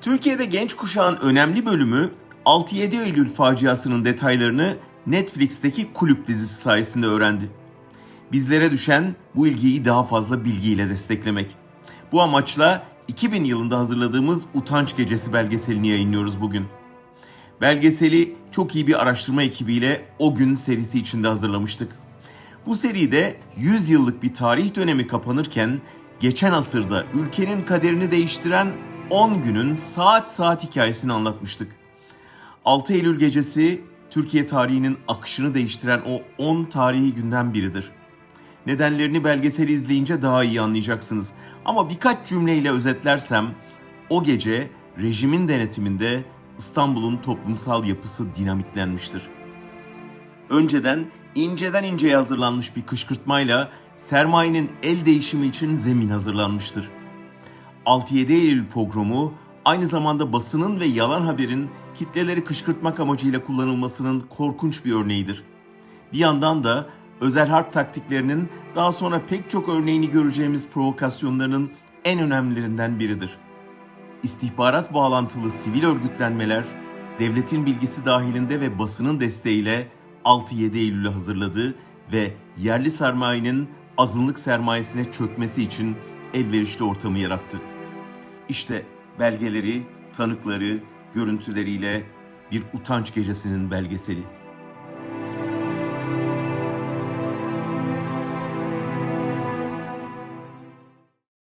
Türkiye'de genç kuşağın önemli bölümü 6-7 Eylül faciasının detaylarını Netflix'teki kulüp dizisi sayesinde öğrendi. Bizlere düşen bu ilgiyi daha fazla bilgiyle desteklemek. Bu amaçla 2000 yılında hazırladığımız Utanç Gecesi belgeselini yayınlıyoruz bugün. Belgeseli çok iyi bir araştırma ekibiyle o gün serisi içinde hazırlamıştık. Bu seride 100 yıllık bir tarih dönemi kapanırken geçen asırda ülkenin kaderini değiştiren 10 günün saat saat hikayesini anlatmıştık. 6 Eylül gecesi Türkiye tarihinin akışını değiştiren o 10 tarihi günden biridir. Nedenlerini belgeseli izleyince daha iyi anlayacaksınız. Ama birkaç cümleyle özetlersem o gece rejimin denetiminde İstanbul'un toplumsal yapısı dinamitlenmiştir. Önceden inceden inceye hazırlanmış bir kışkırtmayla sermayenin el değişimi için zemin hazırlanmıştır. 6-7 Eylül pogromu aynı zamanda basının ve yalan haberin kitleleri kışkırtmak amacıyla kullanılmasının korkunç bir örneğidir. Bir yandan da özel harp taktiklerinin daha sonra pek çok örneğini göreceğimiz provokasyonlarının en önemlilerinden biridir. İstihbarat bağlantılı sivil örgütlenmeler devletin bilgisi dahilinde ve basının desteğiyle 6-7 Eylül'ü hazırladı ve yerli sermayenin azınlık sermayesine çökmesi için elverişli ortamı yarattı. İşte belgeleri, tanıkları, görüntüleriyle bir utanç gecesinin belgeseli.